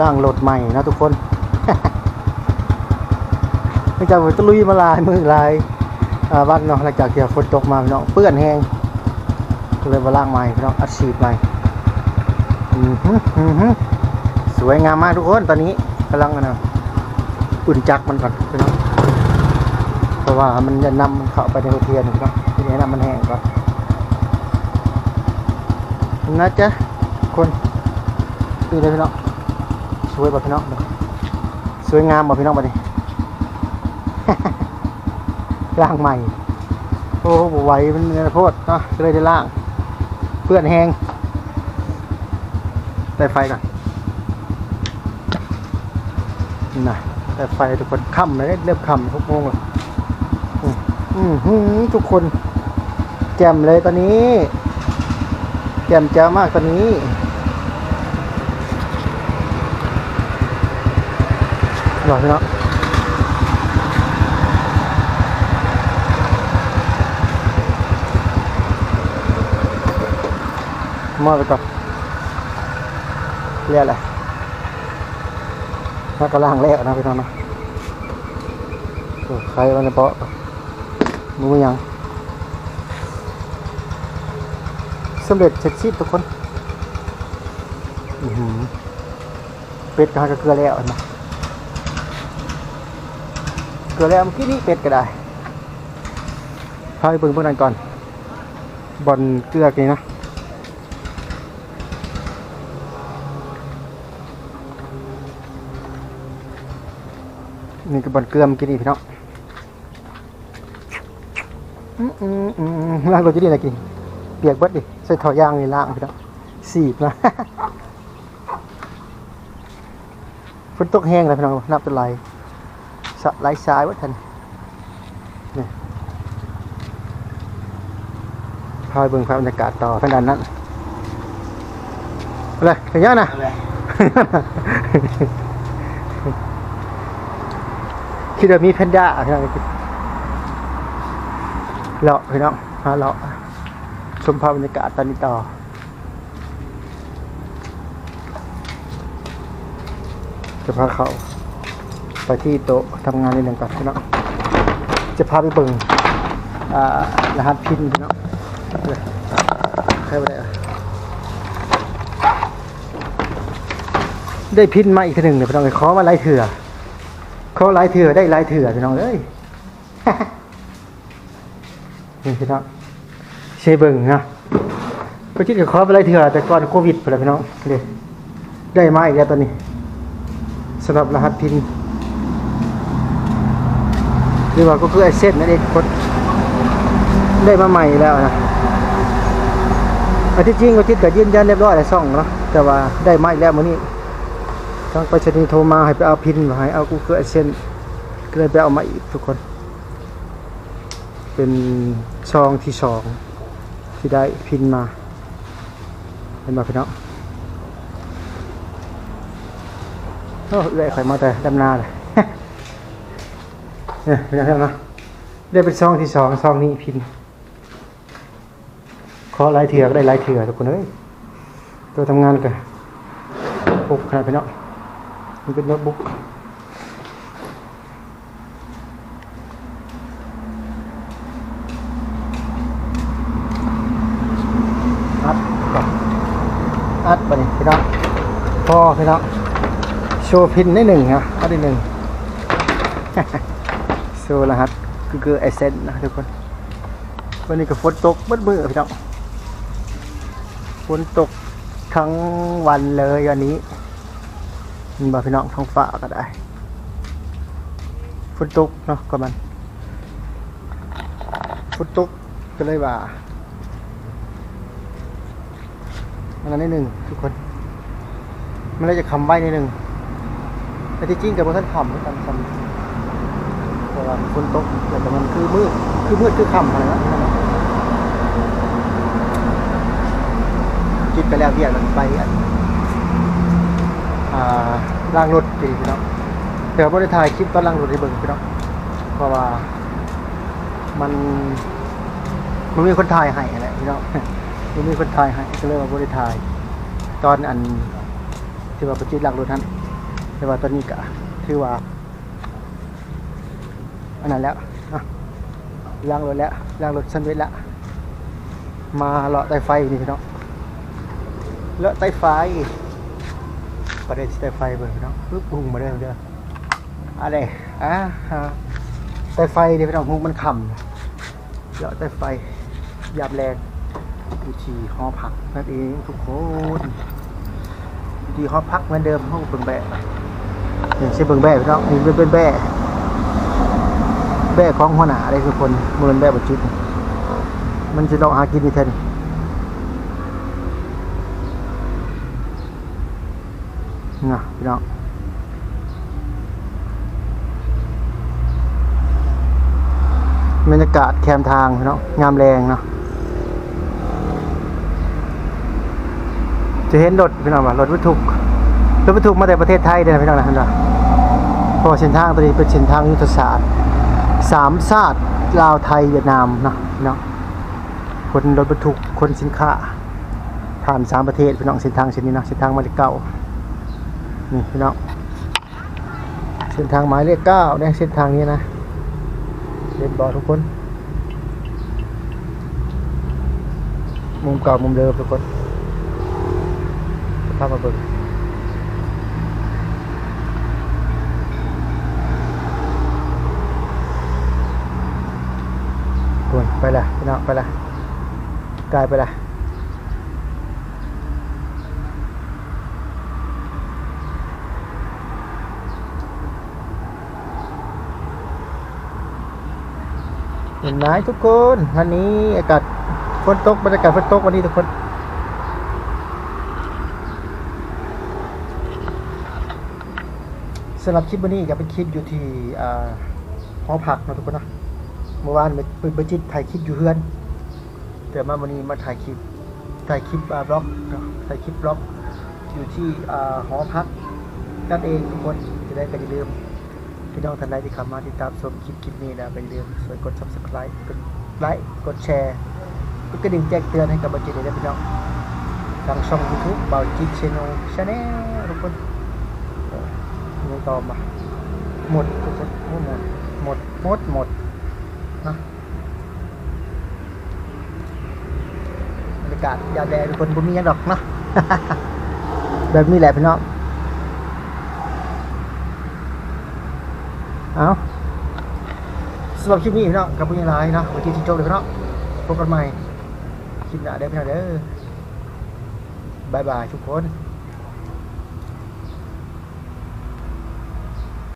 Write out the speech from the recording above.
ล่างรถใหม่นะทุกคนไม่จากตะลุยมาลายมือลายอ่าวันเนาะหลังจากที่ฝนตกมาพี่น้องเปื้อนแห้งก็เลยมาล่างใหม่พี่น้องอัดฉีดใหม่อือหืออือหือสวยงามมากทุกคนตอนนี้กำลังนะอุ่นจักมันก่อนพี่น้องเพราะว่ามันจะนำมันเข้าไปในหัวเทียนพี่น้องทีนี้นำมันแห้งก่อนนะจ๊ะคนดูเลยพี่น้อง สวยป่พี่น้องสวยงามป่พี่น้องป่ะนี่ล่างใหม่ โอ้บไหวมันเนื้อโพดเนาะก็เลยได้ล่าง เพื่อนแหงได้ไฟก่อนน่ะได้ไฟทุกคนค่ำเลยเริ่มค่ำหกโมงแล้วอืมอืมหือทุกคน แจ่มเลยตอนนี้ แจ่มแจ้วมากตอนนี้ หล่อพี่เนาะมอบไปก่อนเรียกอะไรถ้ากระล่างแรกนะพี่น้องนะใครวันนี้เปาะมือยังสำเร็จเสร็จสิ้นทุกคนอือหือเป็ดกบกับเกลือแล้วนะ อแล้วเมื่อกี้นี้เป็ดก็ได้พาไปเบิ่งพวกนั้นก่อนบอลเกลือกี่นะนี่ก็บอนเกลือมกินอีพี่น้องล้างรถจะดีอะไรกินเปียกเบิดดิใส่ถอยางนี่ล้างพี่น้องสีบนะฝนตกแห้งแล้วพี่น้องนับเป็นไรสะไหล สายวัดทันนี่พาไปเบิ่งภาพบรรยากาศต่อทางด้านนั้นอะไรถึงยังนะคิดว่ามีแพนด้าพี่น้องเลาะพี่น้องหาเลาะชมภาพบรรยากาศตอนนี้ต่อจะพาเขาไป ที่โต๊ะทำงานนิดหนึ่งก่อนพี่น้องจะพาไปเบิ่งรหัสพินพี่น้องใครไปได้อได้พินมาอีกทีหนึ่งเนี่ยพี่น้องขอมาไล่เถื่อเขาหลายเถื่อได้หลายเถื่อพี่น้องเอ้ยนี่พี่น้องเชเบิงนะก็คิดกับขาไปหลายเถื่อแต่ก่อนโควิดไปแล้วพี่น้องเดี๋ยวได้มาอีกแล้วตอนนี้สำหรับรหัสพิน หรือว่าก็คือไอเส้นนั่นเองคนได้มาใหม่แล้วนะอันที่จริงก็คิดกับยืนยันเรียบร้อยแล้วซ่องเนาะแต่ว่าได้มาอีกแล้วมื้อนี้ทางไปรษณีโทรมาให้ไปเอาพินมาให้เอากูเกิดเส้นก็เลยไปเอามาอีกทุกคน เป็นซองที่สองที่ได้พินมาเห็นมาพี่น้องโอ้เอื้อยข่มาแต่ดำนาเลย เนี่ยพี่น้องเห็นไหมได้เป็นซองที่สองซองนี้พินขอลายเถื่อก็ได้ลายเถื่อทุกคนเอ้ยตัวทำงานกันปุกขนาดพี่น้องมันเป็นโน้ตบุ๊กอัดอัดไปนี่พี่น้องพ่อพี่น้องโชว์พินได้หนึ่งนะอัดได้หนึ่ง ว์รหัสคือคือไอเซนนะทุกคนวันนี้ก็ฝนตกเบิดมือพี่น้องฝนตกทั้งวันเลยวันนี้มันบาพี่น้องท้องฟ้าก็ได้ฝนตกเนาะก็มันฝนตกก็เลยว่ามันอันนิดหนึ่งทุกคน มันเลยจะคำใบ้นิดหนึ่งแต่ที่จริงกับมันท่านคำเหมือนกันคำ แต่ว่าฝนตกแต่มันคือมืดคือมืดคือคำอะไรนะคิดไปแล้วเรียกมันไปอันอ่าล่างรถดีพี่น้องแต่ว่าไม่ได้ถ่ายคลิปตอนล่างรถให้เบิ่งพี่น้องเพราะว่ามันมันมีคนถ่ายให้แหละพี่น้องมันมีคนถ่ายให้ก็เลยว่าไม่ได้ถ่าย ตอนอันที่ว่าประจิตล่างรถนั้นแต่ว่าตอนนี้ก็ถือว่า อันนั้นแล้วอ่างรถแล้วล้างรถสันเวทแล้วมาเลาะไตไฟนี่พี่น้องเลาะไตไฟประเด็นไตไฟเบิ่งพี่น้องปึ๊บหุ่งมาเด้อเด้ออะไรอะไตไฟนี่พี่น้องหุ่งมันค่ำเลาะไตไฟยามแรงอยู่ที่หอพักนั่นเองทุกคนอยู่ที่หอพักเหมือนเดิมห้องเบิ่งแบะนี่ใช่เบิ่งแบะพี่น้องนี่เป็นแบะ แบะของหัวหน้าได้ทุกคนมันเป็นแบะบจุด มันจะเราหากินนี่แทนนะพี่น้องบรรยากาศแคมทางพี่น้องามแรงเนาะจะเห็นรถพี่น้องว่ารถบรรทุกรถบรรทุกมาแต่ประเทศไทยเด้อพี่น้องนะพี่น้องพราะว่าเส้นทางตัวนี้เป็นเส้นทางยุทธศาสตร์ สามชาติลาวไทยเวียดนามนะพี่น้องคนรถบรรทุกคนสินค้า ผ่านสามประเทศพี่น้องเส้นทางเส้นนี้นะเส้นทางหมายเลขเก้านี่พี่น้องเส้นทางหมายเลขเก้าเนี่ยเส้นทางนี้นะเล่นบอลทุกคน มุมเก่ามุมเดิมทุกคนภาพมาเบิ่งทุกคน ไปละพี่น้องไปละกลายไปละเห็นไหมทุกคนวันนี้อากาศฝนตกบรรยากาศฝนตกวันนี้ทุกคนสำหรับคลิปวันนี้จะเป็นคลิปอยู่ที่หอพักนะทุกคนนะ เมื่อวานเป็นบัจิตถ่ายคลิปอยู่เฮือน แต่มาวันนี้มาถ่ายคลิปถ่ายคลิปบล็อกถ่ายคลิปบล็อกอยู่ที่หอพักนั่นเองทุกคนจะได้กันอย่าลืมพี่น้องท่านใดที่เข้ามาติดตามชมคลิปคลิปนี้นะไปอย่าลืมช่วยกด subscribe กดไลค์กดแชร์กดกระดิ่งแจ้งเตือนให้กับบัจิตเลยนะพี่น้องทางช่อง YouTube เบาจิตชแนลชาแนลทุกคนนี่ต่อมาหมดทุกคนหมดหมดหมดหมด นะบรรยากาศยาแดดทุกคนบ่มีหยังดอกเนาะแบบนี้แหละพี่น้องเอาสำหรับคลิปนี้พี่น้องกับผู้ยังไงนะวันที่ที่จบเลยพี่น้องพบกันใหม่คลิปหน้าเด้อพี่น้องเด้อบายบายทุกคน